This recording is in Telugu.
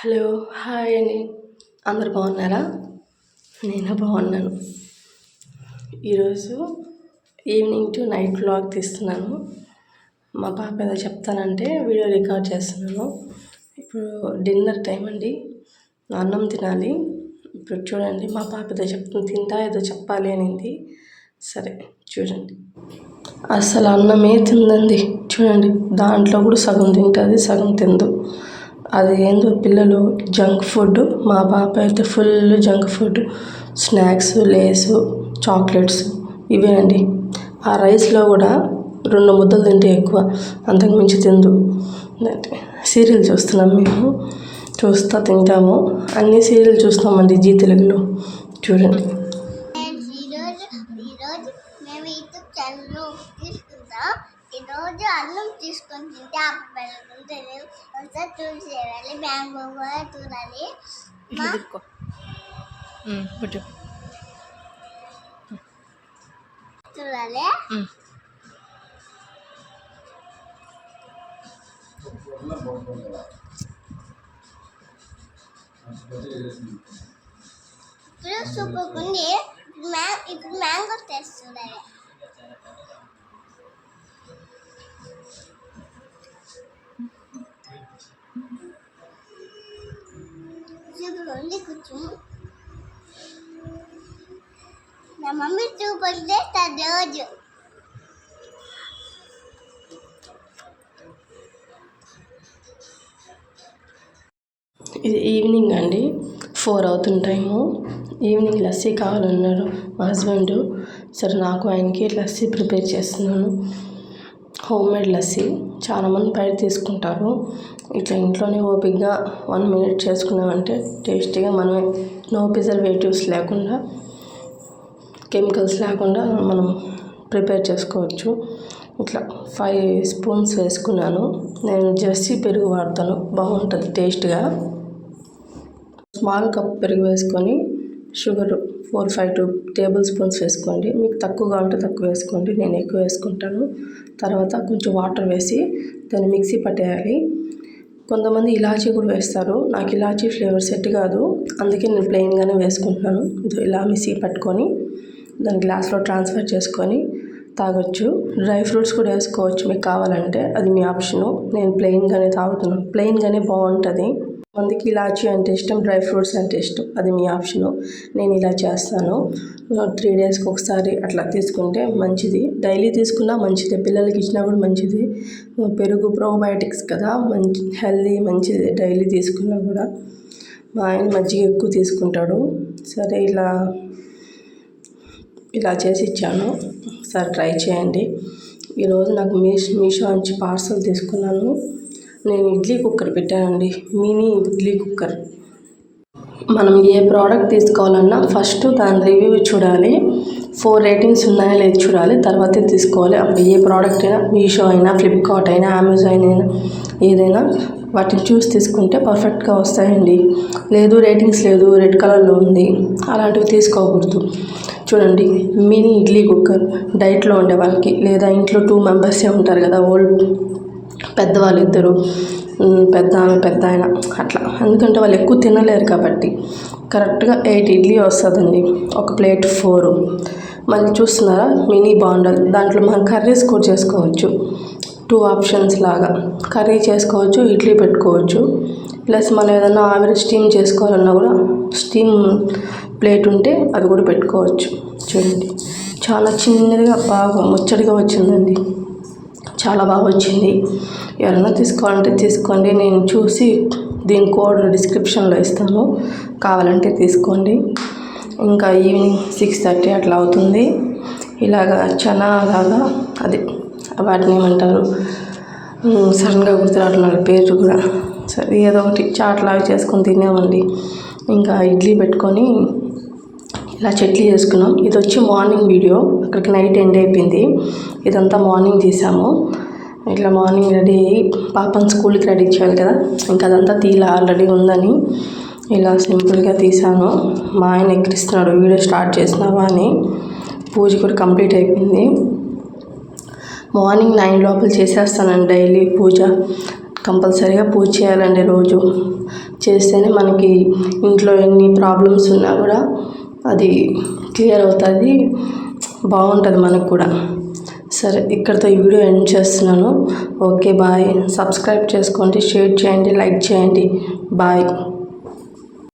హలో హాయ్ అని అందరు బాగున్నారా? నేను బాగున్నాను. ఈరోజు ఈవినింగ్ టు నైట్ వ్లాగ్ తీస్తున్నాను. మా పాప ఏదో చెప్తానంటే వీడియో రికార్డ్ చేస్తున్నాను. ఇప్పుడు డిన్నర్ టైం అండి. అన్నం తినాలి. ఇప్పుడు చూడండి మా పాప ఏదో చెప్తుంది తింటా ఏదో చెప్పాలి అనింది. సరే చూడండి. అసలు అన్నమే తిందండి. చూడండి దాంట్లో కూడా సగం తింటుంది సగం తిందు. అది ఏందో పిల్లలు జంక్ ఫుడ్ మా పాప అయితే full junk food snacks Lay's chocolates ఇవే అండి ఆ రైస్లో కూడా రెండు ముద్దలు తింటే ఎక్కువ. అంతకు మించి తిందు. సీరియల్ చూస్తున్నాం మేము. చూస్తా తింటాము. అన్ని సీరియల్ చూస్తామండి జీ తెలుగులో. చూడండి ఫ్రెండ్స్ ఈరోజు ఈరోజు మేము యూట్యూబ్ ఛానల్లో తీసుకుంటాం ఈరోజు అన్నం తీసుకొని తింటే ఆ పెరుగుతుంది ఒకసారి చూసేయాలి మ్యాంగో కూడా చూడాలి చూడాలి ఇప్పుడు సూపర్ ఉంది. ఇప్పుడు మ్యాంగో టేస్ట్ చూడాలి నా మమ్మీ సూపర్ చేస్తుంది రోజు. ఇది ఈవినింగ్ అండి. ఫోర్ అవుతున్న టైము ఈవినింగ్ లస్సీ కావాలన్నారు మా హస్బెండ్. సరే నాకు ఆయనకి లస్సీ ప్రిపేర్ చేస్తున్నాను. హోమ్ మేడ్ లస్సీ చాలామంది బయట తీసుకుంటారు. ఇట్లా ఇంట్లోనే ఓపికగా వన్ మినిట్ చేసుకున్నామంటే టేస్టీగా మనమే. నో ప్రిజర్వేటివ్స్ లేకుండా కెమికల్స్ లేకుండా మనం ప్రిపేర్ చేసుకోవచ్చు. ఇట్లా ఫైవ్ స్పూన్స్ వేసుకున్నాను. నేను జెర్సీ పెరుగు వాడతాను. బాగుంటుంది టేస్ట్గా. స్మాల్ కప్ పెరుగు వేసుకొని sugar four five two tablespoons వేసుకోండి. మీకు తక్కువగా ఉంటే తక్కువ వేసుకోండి. నేను ఎక్కువ వేసుకుంటాను. తర్వాత కొంచెం వాటర్ వేసి దాన్ని మిక్సీ పట్టేయాలి. కొంతమంది ఇలాచీ కూడా వేస్తారు. నాకు ఇలాచీ ఫ్లేవర్ సెట్ కాదు. అందుకే నేను ప్లెయిన్గానే వేసుకుంటున్నాను. ఇలా మిక్సీ పట్టుకొని దాన్ని గ్లాస్లో ట్రాన్స్ఫర్ చేసుకొని తాగొచ్చు. డ్రై ఫ్రూట్స్ కూడా వేసుకోవచ్చు. మీకు కావాలంటే అది మీ ఆప్షను. నేను ప్లెయిన్గానే తాగుతున్నాను. ప్లెయిన్గానే బాగుంటుంది. మందికి ఇలాచీ అంటే ఇష్టం డ్రై ఫ్రూట్స్ అంటే ఇష్టం. అది మీ ఆప్షను. నేను ఇలా చేస్తాను. త్రీ డేస్కి ఒకసారి అట్లా తీసుకుంటే మంచిది. డైలీ తీసుకున్నా మంచిదే. పిల్లలకి ఇచ్చినా కూడా మంచిది. పెరుగు ప్రోబయోటిక్స్ కదా. మంచి హెల్దీ మంచిది డైలీ తీసుకున్నా కూడా. మా ఆయన మజ్జిగ ఎక్కువ తీసుకుంటాడు. సరే ఇలా ఇలా చేసి ఇచ్చాను. ఒకసారి ట్రై చేయండి. ఈరోజు నాకు మీషో మీషో నుంచి పార్సల్ తీసుకున్నాను. నేను ఇడ్లీ కుక్కర్ పెట్టానండి మినీ ఇడ్లీ కుక్కర్. మనం ఏ ప్రోడక్ట్ తీసుకోవాలన్నా ఫస్ట్ దాని రివ్యూ చూడాలి ఫోర్ రేటింగ్స్ ఉన్నాయా లేదు చూడాలి తర్వాతే తీసుకోవాలి. అప్పుడు ఏ ప్రోడక్ట్ అయినా మీషో అయినా ఫ్లిప్కార్ట్ అయినా అమెజాన్ అయినా ఏదైనా వాటిని చూసి తీసుకుంటే పర్ఫెక్ట్గా వస్తాయండి. లేదు రేటింగ్స్ లేదు రెడ్ కలర్లో ఉంది అలాంటివి తీసుకోకూడదు. చూడండి మినీ ఇడ్లీ కుక్కర్ డైట్లో ఉండే వాళ్ళకి లేదా ఇంట్లో టూ మెంబర్సే ఉంటారు కదా ఓల్డ్ పెద్దవాళ్ళు ఇద్దరు పెద్ద ఆమె పెద్ద ఆయన అట్లా. ఎందుకంటే వాళ్ళు ఎక్కువ తినలేరు కాబట్టి. కరెక్ట్గా ఎయిట్ ఇడ్లీ వస్తుందండి. ఒక ప్లేట్ ఫోర్. మళ్ళీ చూస్తున్నారా? మినీ బాండల్. దాంట్లో మనం కర్రీస్ కూడా చేసుకోవచ్చు. టూ ఆప్షన్స్ లాగా. కర్రీ చేసుకోవచ్చు ఇడ్లీ పెట్టుకోవచ్చు. ప్లస్ మనం ఏదైనా ఆవిరి స్టీమ్ చేసుకోవాలన్నా కూడా స్టీమ్ ప్లేట్ ఉంటే అది కూడా పెట్టుకోవచ్చు. చూడండి. చాలా చిన్నదిగా బాగా ముచ్చటగా వచ్చిందండి. చాలా బాగా వచ్చింది. ఎవరైనా తీసుకోవాలంటే తీసుకోండి. నేను చూసి దీని కోడ్ డిస్క్రిప్షన్లో ఇస్తాను. కావాలంటే తీసుకోండి. ఇంకా ఈవినింగ్ సిక్స్ థర్టీ అట్లా అవుతుంది. ఇలాగా చనా లాగా అది వాటిని ఏమంటారు? సడన్గా గుర్తురావట్లేదు. పేరు కూడా. సరే ఏదో ఒకటి చాట్ లాగా చేసుకొని తినేవండి ఇంకా ఇడ్లీ పెట్టుకొని ఇలా చట్నీ చేసుకున్నాం. ఇది వచ్చి మార్నింగ్ వీడియో. అక్కడికి నైట్ ఎండ్ అయిపోయింది. ఇదంతా మార్నింగ్ తీసాము ఇట్లా మార్నింగ్ రెడీ అయ్యి పాపని స్కూల్కి రెడీ చేయాలి కదా. ఇంకా అదంతా తీల ఆల్రెడీ ఉందని ఇలా సింపుల్గా తీసాను. మా ఆయన ఎక్కిరిస్తున్నాడు వీడియో స్టార్ట్ చేసినావా అని. పూజ కూడా కంప్లీట్ అయిపోయింది. మార్నింగ్ నైన్ లోపల చేసేస్తానండి డైలీ పూజ. కంపల్సరీగా పూజ చేయాలండి రోజు. చేస్తేనే మనకి ఇంట్లో ఎన్ని ప్రాబ్లమ్స్ ఉన్నా కూడా అది క్లియర్ అవుతుంది బాగుంటుంది మనకు కూడా. సరే ఇక్కడితో ఈ వీడియో ఎండ్ చేస్తున్నాను. Okay bye. సబ్స్క్రైబ్ చేసుకోండి షేర్ చేయండి లైక్ చేయండి. బాయ్.